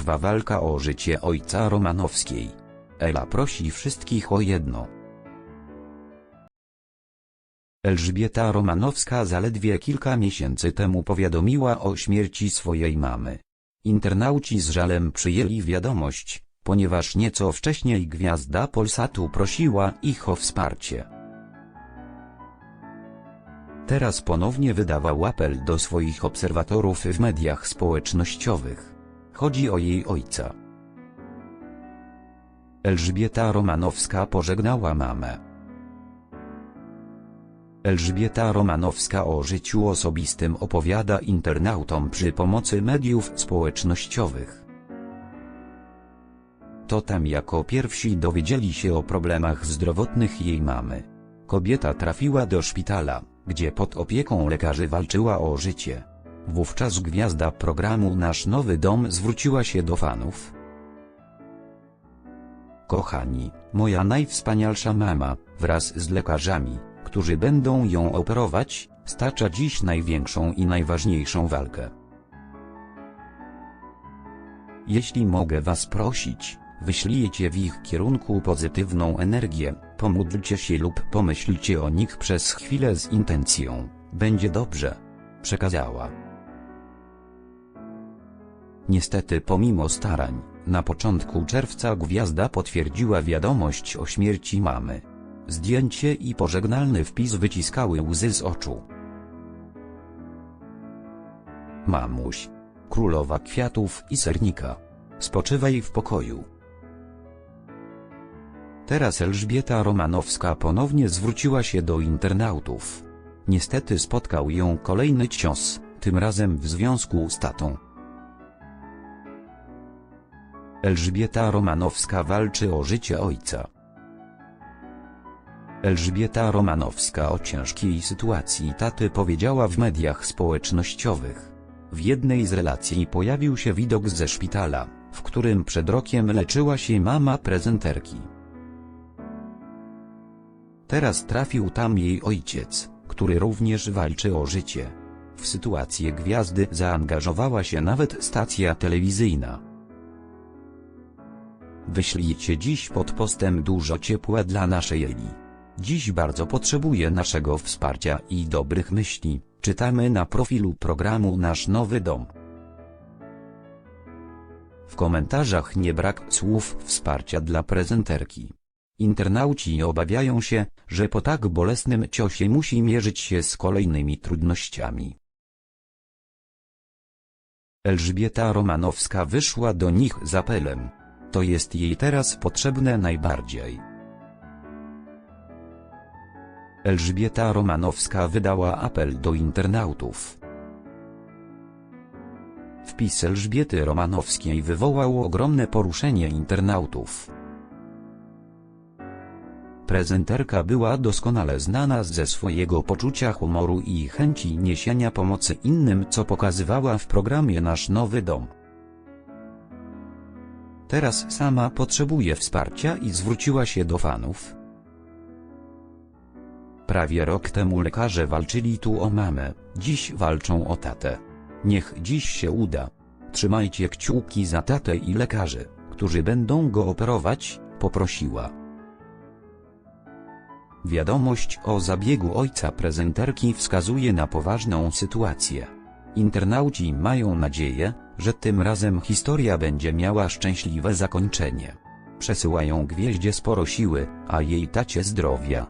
trwa walka o życie ojca Romanowskiej. Ela prosi wszystkich o jedno. Elżbieta Romanowska zaledwie kilka miesięcy temu powiadomiła o śmierci swojej mamy. Internauci z żalem przyjęli wiadomość, ponieważ nieco wcześniej gwiazda Polsatu prosiła ich o wsparcie. Teraz ponownie wydawał apel do swoich obserwatorów w mediach społecznościowych. Chodzi o jej ojca. Elżbieta Romanowska pożegnała mamę. Elżbieta Romanowska o życiu osobistym opowiada internautom przy pomocy mediów społecznościowych. To tam jako pierwsi dowiedzieli się o problemach zdrowotnych jej mamy. Kobieta trafiła do szpitala, gdzie pod opieką lekarzy walczyła o życie. Wówczas gwiazda programu Nasz Nowy Dom zwróciła się do fanów. Kochani, moja najwspanialsza mama, wraz z lekarzami, którzy będą ją operować, stacza dziś największą i najważniejszą walkę. Jeśli mogę was prosić, wyślijcie w ich kierunku pozytywną energię, pomódlcie się lub pomyślcie o nich przez chwilę z intencją, będzie dobrze. Przekazała. Niestety pomimo starań, na początku czerwca gwiazda potwierdziła wiadomość o śmierci mamy. Zdjęcie i pożegnalny wpis wyciskały łzy z oczu. Mamuś. Królowa kwiatów i sernika. Spoczywaj w pokoju. Teraz Elżbieta Romanowska ponownie zwróciła się do internautów. Niestety spotkał ją kolejny cios, tym razem w związku z tatą. Elżbieta Romanowska walczy o życie ojca. Elżbieta Romanowska o ciężkiej sytuacji taty powiedziała w mediach społecznościowych. W jednej z relacji pojawił się widok ze szpitala, w którym przed rokiem leczyła się mama prezenterki. Teraz trafił tam jej ojciec, który również walczy o życie. W sytuację gwiazdy zaangażowała się nawet stacja telewizyjna. Wyślijcie dziś pod postem dużo ciepła dla naszej Eli. Dziś bardzo potrzebuje naszego wsparcia i dobrych myśli, czytamy na profilu programu Nasz Nowy Dom. W komentarzach nie brak słów wsparcia dla prezenterki. Internauci obawiają się, że po tak bolesnym ciosie musi mierzyć się z kolejnymi trudnościami. Elżbieta Romanowska wyszła do nich z apelem. To jest jej teraz potrzebne najbardziej. Elżbieta Romanowska wydała apel do internautów. Wpis Elżbiety Romanowskiej wywołał ogromne poruszenie internautów. Prezenterka była doskonale znana ze swojego poczucia humoru i chęci niesienia pomocy innym co pokazywała w programie Nasz Nowy Dom. Teraz sama potrzebuje wsparcia i zwróciła się do fanów. Prawie rok temu lekarze walczyli tu o mamę, dziś walczą o tatę. Niech dziś się uda. Trzymajcie kciuki za tatę i lekarzy, którzy będą go operować, poprosiła. Wiadomość o zabiegu ojca prezenterki wskazuje na poważną sytuację. Internauci mają nadzieję, że tym razem historia będzie miała szczęśliwe zakończenie. Przesyłają gwieździe sporo siły, a jej tacie zdrowia.